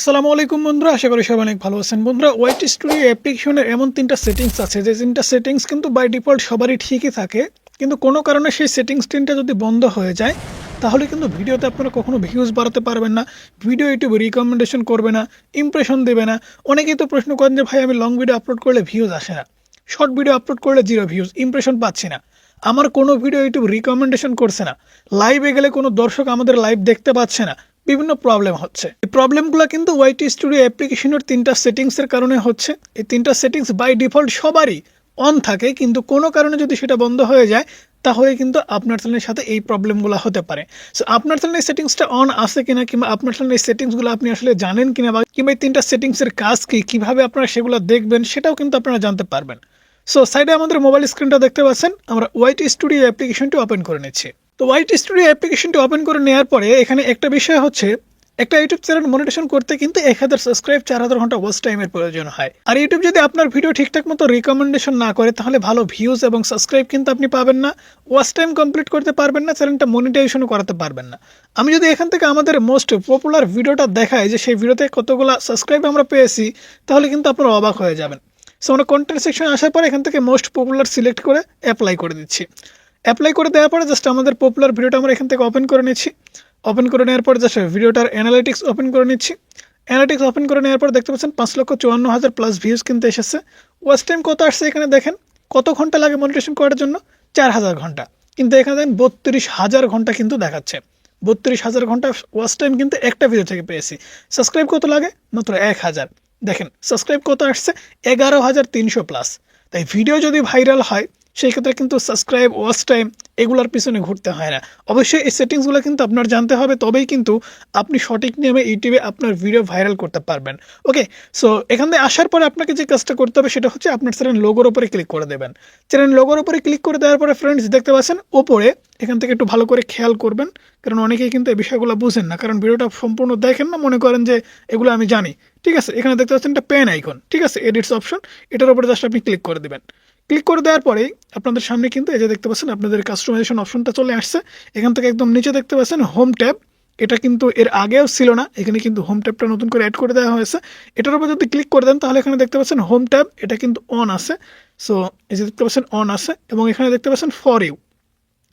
আসসালামু আলাইকুম বন্ধুরা, আশা করি সবাই অনেক ভালো আছেন। বন্ধুরা ওয়াইট স্টুডিও অ্যাপ্লিকেশনের এমন তিনটা সেটিংস আছে, যে তিনটা সেটিংস কিন্তু বাই ডিফল্ট সবারই ঠিকই থাকে। কিন্তু কোনো কারণে সেই সেটিংস তিনটা যদি বন্ধ হয়ে যায়, তাহলে কিন্তু ভিডিওতে আপনারা কখনো ভিউজ বাড়াতে পারবেন না ভিডিও ইউটিউব রিকমেন্ডেশন করবে না ইমপ্রেশন দেবে না। অনেকেই তো প্রশ্ন করেন যে, ভাই, আমি লং ভিডিও আপলোড করলে ভিউজ আসে না। শর্ট ভিডিও আপলোড করলে জিরো ভিউজ ইমপ্রেশন পাচ্ছি না। আমার কোনো ভিডিও ইউটিউব রিকমেন্ডেশন করছে না। লাইভে গেলে কোনো দর্শক আমাদের লাইভ দেখতে পাচ্ছে না। বিভিন্ন প্রবলেম হচ্ছে। এই প্রবলেমগুলো কিন্তু ওয়াইটি স্টুডিও অ্যাপ্লিকেশনের তিনটা সেটিংসের কারণে হচ্ছে। এই তিনটা সেটিংস বাই ডিফল্ট সবারই অন থাকে, কিন্তু কোনো কারণে যদি সেটা বন্ধ হয়ে যায়, তাহলে কিন্তু আপনার চ্যানেলের সাথে এই প্রবলেমগুলো হতে পারে। সো আপনার চ্যানেলের সেটিংসটা অন আছে কিনা, কিংবা আপনার চ্যানেলের সেটিংসগুলো আপনি আসলে জানেন কিনা, বা কিংবা এই তিনটা সেটিংসের কাজ কি, কীভাবে আপনারা সেগুলো দেখবেন, সেটাও কিন্তু আপনারা জানতে পারবেন। সো সাইডে আমাদের মোবাইল স্ক্রিনটা দেখতে পাচ্ছেন, আমরা ওয়াইটি স্টুডিও অ্যাপ্লিকেশনটি ওপেন করে নিচ্ছি। তো ওয়াইটি স্টুডিও অ্যাপ্লিকেশনটি ওপেন করে নেওয়ার পরে এখানে একটা বিষয় হচ্ছে, একটা ইউটিউব চ্যানেল মনিটেশন করতে কিন্তু এক হাজার সাবস্ক্রাইব চার হাজার ঘণ্টা ওয়াচ টাইমের প্রয়োজন হয়। আর ইউটিউব যদি আপনার ভিডিও ঠিকঠাক মতো রিকমেন্ডেশন না করে, তাহলে ভালো ভিউজ এবং সাবস্ক্রাইব কিন্তু আপনি পাবেন না। ওয়াচ টাইম কমপ্লিট করতে পারবেন না চ্যানেলটা মনিটাইজেশনও করাতে পারবেন না। আমি যদি এখান থেকে আমাদের মোস্ট পপুলার ভিডিওটা দেখাই যে সেই ভিডিওতে কতগুলো সাবস্ক্রাইব আমরা পেয়েছি, তাহলে কিন্তু আপনারা অবাক হয়ে যাবেন। সো আমরা কন্টেন্ট সেকশন আসার পর এখান থেকে মোস্ট পপুলার সিলেক্ট করে অ্যাপ্লাই করে দিচ্ছি। অ্যাপ্লাই করে দেওয়ার পরে জাস্ট আমাদের পপুলার ভিডিওটা আমরা এখান থেকে ওপেন করে নিচ্ছি। ওপেন করে নেওয়ার পর জাস্ট ভিডিওটার অ্যানালিটিক্স ওপেন করে নিচ্ছি। অ্যানালিটিক্স ওপেন করে নেওয়ার পর দেখতে পাচ্ছেন পাঁচ লক্ষ চুয়ান্ন হাজার প্লাস ভিউজ কিন্তু এসেছে। ওয়াচ টাইম কত আসছে এখানে দেখেন? কত ঘণ্টা লাগে মনিটেশন করার জন্য? চার হাজার ঘণ্টা। কিন্তু এখানে দেখেন বত্রিশ হাজার ঘণ্টা কিন্তু দেখাচ্ছে। বত্রিশ হাজার ঘণ্টা ওয়াচ টাইম কিন্তু একটা ভিডিও থেকে পেয়েছি। সাবস্ক্রাইব কত লাগে? মাত্র এক হাজার। দেখেন সাবস্ক্রাইব কত আসছে? এগারো হাজার তিনশো প্লাস তাই ভিডিও যদি ভাইরাল হয় সেই ক্ষেত্রে কিন্তু সাবস্ক্রাইব ওয়াচ টাইম এগুলোর পিছনে ঘুরতে হয় না। অবশ্যই এই সেটিংসগুলো কিন্তু আপনার জানতে হবে, তবেই কিন্তু আপনি সঠিক নিয়মে ইউটিউবে আপনার ভিডিও ভাইরাল করতে পারবেন। ওকে সো এখান আসার পরে আপনাকে যে কাজটা করতে হবে সেটা হচ্ছে আপনার চ্যানেল লোগোর উপরে ক্লিক করে দেবেন। চ্যানেল লোগোর উপরে ক্লিক করে দেওয়ার পরে ফ্রেন্ডস দেখতে পাচ্ছেন, ওপরে এখান থেকে একটু ভালো করে খেয়াল করবেন, কারণ অনেকেই কিন্তু এই বিষয়গুলো বুঝেন না, কারণ ভিডিওটা সম্পূর্ণ দেখেন না, মনে করেন যে এগুলো আমি জানি। ঠিক আছে, এখানে দেখতে পাচ্ছেন একটা পেন আইকন ঠিক আছে এডিটস অপশন এটার উপরে জাস্ট আপনি ক্লিক করে দেবেন। ক্লিক করে দেওয়ার পরেই আপনাদের সামনে কিন্তু এই যে দেখতে পাচ্ছেন আপনাদের কাস্টমাইজেশন অপশনটা চলে আসছে। এখান থেকে একদম নিচে দেখতে পাচ্ছেন হোম ট্যাব এটা কিন্তু এর আগেও ছিল না, এখানে কিন্তু হোম ট্যাবটা নতুন করে অ্যাড করে দেওয়া হয়েছে। এটার উপর যদি ক্লিক করে দেন, তাহলে এখানে দেখতে পাচ্ছেন হোম ট্যাব এটা কিন্তু অন আছে। সো এই যে দেখতে পাচ্ছেন অন আছে এবং এখানে দেখতে পাচ্ছেন ফর ইউ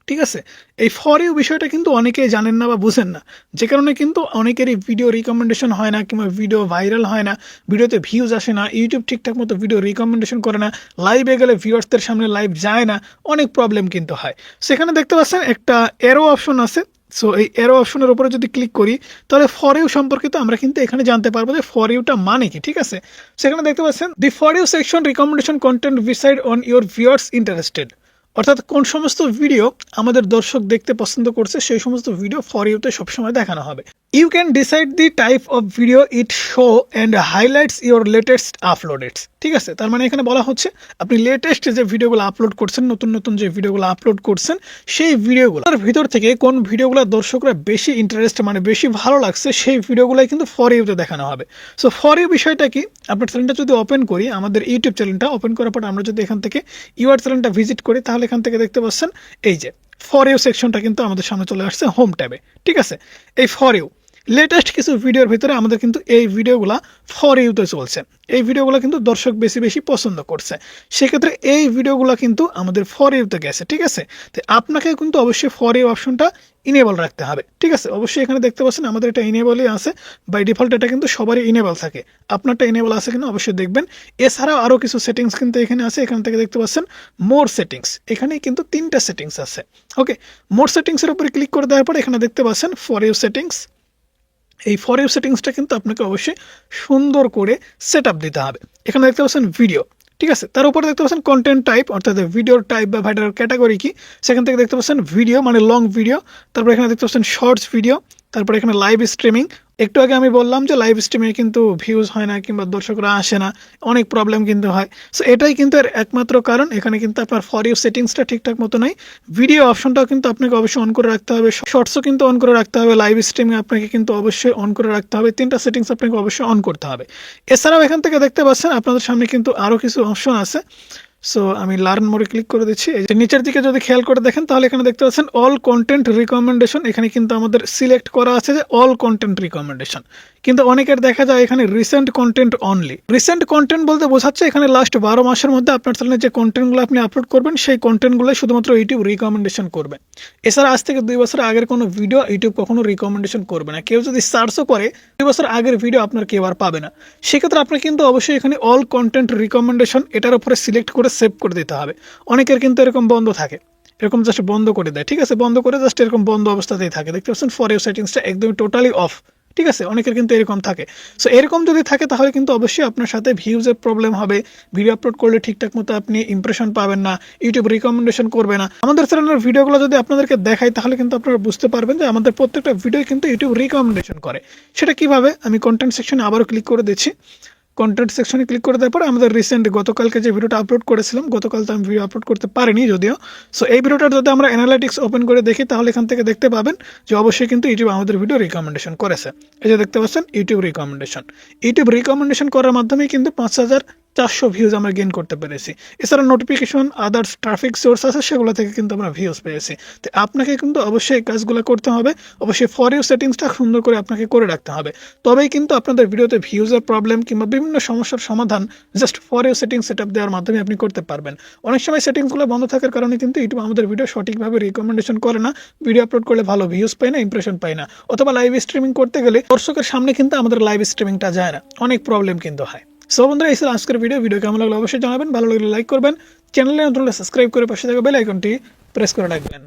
ঠিক আছে? এই ফর ইউ বিষয়টা কিন্তু অনেকেই জানেন না বা বুঝেন না। যে কারণে কিন্তু অনেকেরই ভিডিও রিকমেন্ডেশন হয় না কিংবা ভিডিও ভাইরাল হয় না, ভিডিওতে ভিউজ আসে না ইউটিউব ঠিকঠাক মতো ভিডিও রিকমেন্ডেশন করে না লাইভে গেলে ভিউয়ার্সদের সামনে লাইভ যায় না, অনেক প্রবলেম কিন্তু হয়। সেখানে দেখতে পাচ্ছেন একটা এরো অপশন আছে। সো এই এরো অপশনের উপরে যদি ক্লিক করি, তাহলে ফর ইউ সম্পর্কিত আমরা কিন্তু এখানে জানতে পারব যে ফর ইউটা মানে কি, ঠিক আছে? সেখানে দেখতে পাচ্ছেন the for you section recommendation content decide on your viewers interested অর্থাৎ কোন সমস্ত ভিডিও আমাদের দর্শক দেখতে পছন্দ করছে, সেই সমস্ত ভিডিও ফর ইউতে সবসময় দেখানো হবে। You can decide the type of video it show and highlights your latest uploads ঠিক আছে? তার মানে এখানে বলা হচ্ছে, আপনি লেটেস্ট যে ভিডিওগুলো আপলোড করছেন, নতুন নতুন যে ভিডিওগুলো আপলোড করছেন, সেই ভিডিওগুলোর ভিতর থেকে কোন ভিডিওগুলো দর্শকরা বেশি ইন্টারেস্ট মানে বেশি ভালো লাগছে, সেই ভিডিওগুলোই কিন্তু ফর ইউতে দেখানো হবে। সো ফর ইউ বিষয়টা কি? আপনার চ্যানেলটা যদি ওপেন করি, আমাদের ইউটিউব চ্যানেলটা ওপেন করার পর আমরা যদি এখান থেকে ইউআর চ্যানেলটা ভিজিট করি, তাহলে এখান থেকে দেখতে পাচ্ছেন, এই যে ফর ইউ সেকশনটা কিন্তু আমাদের সামনে চলে আসছে হোম ট্যাবে ঠিক আছে? এই ফর ইউ লেটেস্ট কিছু ভিডিওর ভিতরে আমাদের কিন্তু এই ভিডিওগুলা ফর ইউতে চলছে। এই ভিডিওগুলো কিন্তু দর্শক বেশি বেশি পছন্দ করছে। সেক্ষেত্রে এই ভিডিওগুলো কিন্তু আমাদের ফর ইউতে গেছে, ঠিক আছে? তো আপনাকে কিন্তু অবশ্যই ফর ইউ অপশনটা ইনেবল রাখতে হবে, ঠিক আছে? অবশ্যই এখানে দেখতে পাচ্ছেন আমাদের এটা ইনেবলই আছে। বাই ডিফল্ট এটা কিন্তু সবারই ইনেবল থাকে। আপনারটা ইনেবল আছে কিনা অবশ্যই দেখবেন। এছাড়াও আরও কিছু সেটিংস কিন্তু এখানে আছে। এখান থেকে দেখতে পাচ্ছেন মোর সেটিংস এখানে কিন্তু তিনটা সেটিংস আছে। ওকে মোর সেটিংসের উপরে ক্লিক করে দেওয়ার পর এখানে দেখতে পাচ্ছেন ফর ইউ সেটিংস এই ফর সেটিংসটা কিন্তু আপনাকে অবশ্যই সুন্দর করে সেট দিতে হবে। এখানে দেখতে পাচ্ছেন ভিডিও ঠিক আছে? তার উপরে দেখতে পাচ্ছেন কন্টেন্ট টাইপ অর্থাৎ ভিডিওর টাইপ বা ভাইডার ক্যাটাগরি কি? সেখান থেকে দেখতে পাচ্ছেন ভিডিও মানে লং ভিডিও তারপর এখানে দেখতে পাচ্ছেন শর্টস ভিডিও তারপর এখানে লাইভ স্ট্রিমিং একটু আগে আমি বললাম যে লাইভ স্ট্রিমে কিন্তু ভিউজ হয় না কিংবা দর্শকরা আসে না, অনেক প্রবলেম কিন্তু হয়। সো এটাই কিন্তু এর একমাত্র কারণ, এখানে কিন্তু আপনার ফর ইউ সেটিংসটা ঠিকঠাক মতো নাই। ভিডিও অপশনটাও কিন্তু আপনাকে অবশ্যই অন করে রাখতে হবে। শর্টসও কিন্তু অন করে রাখতে হবে। লাইভ স্ট্রিমে আপনাকে কিন্তু অবশ্যই অন করে রাখতে হবে। তিনটা সেটিংস আপনাকে অবশ্যই অন করতে হবে। এছাড়াও এখান থেকে দেখতে পাচ্ছেন, আপনাদের সামনে কিন্তু আরও কিছু অপশন আছে। সো আমি লার্ন মোডে ক্লিক করে দিচ্ছি। নিচের দিকে যদি খেয়াল করে দেখেন, তাহলে এখানে দেখতে পাচ্ছেন অল কন্টেন্ট রিকমেন্ডেশন এখানে কিন্তু আমাদের সিলেক্ট করা আছে যে অল কন্টেন্ট রিকমেন্ডেশন কিন্তু অনেকের দেখা যায় এখানে recent content only recent content বলতে বোঝাচ্ছে এখানে লাস্ট বারো মাসের মধ্যে আপনার চ্যানেলে যে কন্টেন্টগুলো আপনি আপলোড করবেন, সেই কন্টেন্টগুলো শুধুমাত্র ইউটিউব রিকমেন্ডেশন করবে। এছাড়া আজ থেকে দুই বছর আগের কোনো ভিডিও ইউটিউব কখনো রিকমেন্ডেশন করবে না। কেউ যদি সার্চও করে, দুই বছর আগের ভিডিও আপনার কেউ আর পাবে না। সেক্ষেত্রে আপনার কিন্তু অবশ্যই এখানে অল কন্টেন্ট রিকমেন্ডেশন এটার উপরে সিলেক্ট করে সেভ করে দিতে হবে। অনেকের কিন্তু এরকম বন্ধ থাকে। এরকম জাস্ট বন্ধ করে দেয়, ঠিক আছে? বন্ধ করে জাস্ট এরকম বন্ধ অবস্থাতেই থাকে। দেখতে পাচ্ছেন ফর ইউ সেটিংসটা একদমই টোটালি অফ ঠিক আছে? অনেকের কিন্তু এরকম থাকে। সো এরকম যদি থাকে, তাহলে কিন্তু অবশ্যই আপনার সাথে ভিউজের প্রবলেম হবে। ভিডিও আপলোড করলে ঠিকঠাক মতো আপনি ইমপ্রেশন পাবেন না ইউটিউব রিকমেন্ডেশন করবে না। আমাদের চ্যানেলের ভিডিওগুলো যদি আপনাদেরকে দেখাই, তাহলে কিন্তু আপনারা বুঝতে পারবেন যে আমাদের প্রত্যেকটা ভিডিও কিন্তু ইউটিউব রিকমেন্ডেশন করে। সেটা কীভাবে? আমি কন্টেন্ট সেকশনে আবারও ক্লিক করে দিচ্ছি। কন্টেন্ট সেকশনে ক্লিক করে দেওয়ার পরে আমাদের রিসেন্ট গতকালকে যে ভিডিওটা আপলোড করেছিলাম, গতকাল তো আমি ভিডিও আপলোড করতে পারিনি যদিও। সো এই ভিডিওটার যদি আমরা অ্যানালাইটিক্স ওপেন করে দেখি, তাহলে এখান থেকে দেখতে পাবেন যে অবশ্যই কিন্তু ইউটিউব আমাদের ভিডিও রিকমেন্ডেশন করেছে। এই যে দেখতে পাচ্ছেন ইউটিউব রিকমেন্ডেশন ইউটিউব রিকমেন্ডেশন করার মাধ্যমে কিন্তু পাঁচ হাজার চারশো ভিউজ আমরা গেইন করতে পেরেছি। এছাড়া নোটিফিকেশন আদার্স ট্রাফিক সোর্স আছে, সেগুলো থেকে কিন্তু আমরা ভিউজ পেয়েছি। তো আপনাকে কিন্তু অবশ্যই এই কাজগুলো করতে হবে। অবশ্যই ফর ইউ সেটিংসটা সুন্দর করে আপনাকে করে রাখতে হবে। তবেই কিন্তু আপনাদের ভিডিওতে ভিউজের প্রবলেম কিংবা বিভিন্ন সমস্যার সমাধান just for you setting set up দেওয়ার মাধ্যমে আপনি করতে পারবেন। অনেক সময় সেটিংসগুলো বন্ধ থাকার কারণে কিন্তু ইউটিউব আমাদের ভিডিও সঠিকভাবে রিকমেন্ডেশন করে না। ভিডিও আপলোড করলে ভালো ভিউজ পায় না ইমপ্রেশন পায় না। অথবা লাইভ স্ট্রিমিং করতে গেলে দর্শকের সামনে কিন্তু আমাদের লাইভ স্ট্রিমিংটা যায় না। অনেক প্রবলেম কিন্তু হয়। সো বন্ধুরা, এই আজকের ভিডিও ভিডিও কেমন লাগল অবশ্যই জানাবেন। ভালো লাগলে লাইক করবেন। চ্যানেলে নতুন সাবস্ক্রাইব করে পাশে থাকা বেল আইকনটি প্রেস করে রাখবেন।